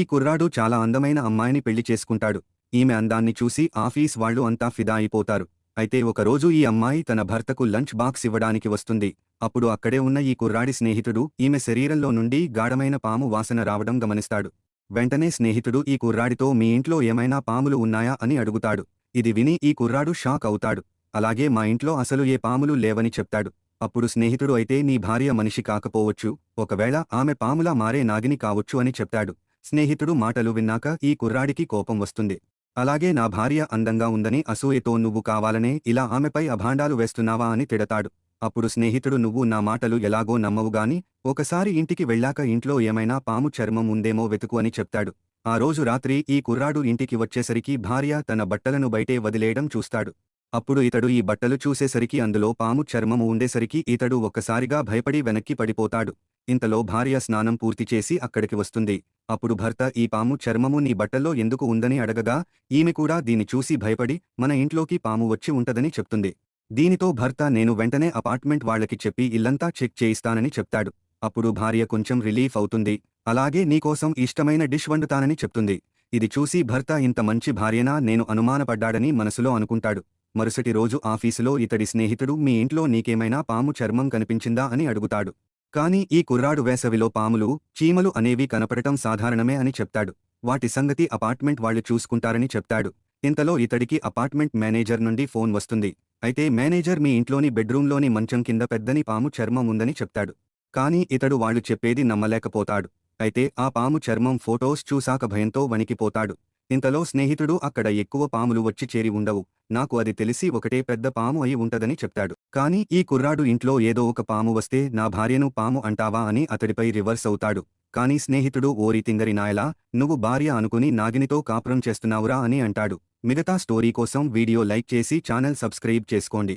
ఈ కుర్రాడు చాలా అందమైన అమ్మాయిని పెళ్ళి చేసుకుంటాడు. ఈమె అందాన్ని చూసి ఆఫీస్ వాళ్ళు అంతా ఫిదా అయిపోతారు. అయితే ఒకరోజు ఈ అమ్మాయి తన భర్తకు లంచ్ బాక్స్ ఇవ్వడానికి వస్తుంది. అప్పుడు అక్కడే ఉన్న ఈ కుర్రాడి స్నేహితుడు ఈమె శరీరంలో నుండి గాఢమైన పాము వాసన రావడం గమనిస్తాడు. వెంటనే స్నేహితుడు ఈ కుర్రాడితో మీ ఇంట్లో ఏమైనా పాములు ఉన్నాయా అని అడుగుతాడు. ఇది విని ఈ కుర్రాడు షాక్ అవుతాడు. అలాగే మా ఇంట్లో అసలు ఏ పాములు లేవని చెప్తాడు. అప్పుడు స్నేహితుడు అయితే నీ భార్య మనిషి కాకపోవచ్చు. ఒకవేళ ఆమె పాములా మారే నాగిని కావచ్చు అని చెప్తాడు. స్నేహితుడు మాటలు విన్నాక ఈ కుర్రాడికి కోపం వస్తుంది. అలాగే నా భార్య అందంగా ఉందని అసూయతో నువ్వు కావాలనే ఇలా ఆమెపై అభాండాలు వేస్తున్నావా అని తిడతాడు. అప్పుడు స్నేహితుడు నువ్వు నా మాటలు ఎలాగో నమ్మవుగాని ఒకసారి ఇంటికి వెళ్ళాక ఇంట్లో ఏమైనా పాము చర్మం ఉందేమో వెతుకు అని చెప్తాడు. ఆ రోజు రాత్రి ఈ కుర్రాడు ఇంటికి వచ్చేసరికి భార్య తన బట్టలను బయటే వదిలేయడం చూస్తాడు. అప్పుడు ఇతడు ఈ బట్టలు చూసేసరికి అందులో పాము చర్మము ఉండేసరికి ఇతడు ఒక్కసారిగా భయపడి వెనక్కి పడిపోతాడు. ఇంతలో భార్య స్నానం పూర్తి చేసి అక్కడికి వస్తుంది. అప్పుడు భర్త ఈ పాము చర్మము నీ బట్టల్లో ఎందుకు ఉందని అడగగా ఈమె కూడా దీని చూసి భయపడి మన ఇంట్లోకి పాము వచ్చి ఉంటదని చెప్తుంది. దీనితో భర్త నేను వెంటనే అపార్ట్మెంట్ వాళ్ళకి చెప్పి ఇల్లంతా చెక్ చేయిస్తానని చెప్తాడు. అప్పుడు భార్య కొంచెం రిలీఫ్ అవుతుంది. అలాగే నీకోసం ఇష్టమైన డిష్ వండుతానని చెప్తుంది. ఇది చూసి భర్త ఇంత మంచి భార్యనా నేను అనుమానపడ్డాడని మనసులో అనుకుంటాడు. మరుసటి రోజు ఆఫీసులో ఇతడి స్నేహితుడు మీ ఇంట్లో నీకేమైనా పాము చర్మం కనిపించిందా అని అడుగుతాడు. కాని ఈ కుర్రాడు వేసవిలో పాములు చీమలు అనేవి కనపడటం సాధారణమే అని చెప్తాడు. వాటి సంగతి అపార్ట్మెంట్ వాళ్ళు చూసుకుంటారని చెప్తాడు. ఇంతలో ఇతడికి అపార్ట్మెంట్ మేనేజర్ నుండి ఫోన్ వస్తుంది. అయితే మేనేజర్ మీ ఇంట్లోని బెడ్రూంలోని మంచం కింద పెద్దని పాము చర్మం ఉందని చెప్తాడు. కానీ ఇతడు వాళ్ళు చెప్పేది నమ్మలేకపోతాడు. అయితే ఆ పాము చర్మం ఫోటోస్ చూశాక భయంతో వణికిపోతాడు. ఇంతలో స్నేహితుడు అక్కడ ఎక్కువ పాములు వచ్చి చేరి ఉండవు. నాకు అది తెలిసి ఒకటే పెద్ద పాము అయి ఉంటదని చెప్తాడు. కానీ ఈ కుర్రాడు ఇంట్లో ఏదో ఒక పాము వస్తే నా భార్యను పాము అంటావా అని అతడిపై రివర్స్ అవుతాడు. కానీ స్నేహితుడు ఓరి తింగరి నాయలా నువ్వు భార్య అనుకుని నాగినితో కాపురం చేస్తున్నావురా అని అంటాడు. మిగతా స్టోరీ కోసం వీడియో లైక్ చేసి ఛానల్ సబ్స్క్రైబ్ చేసుకోండి.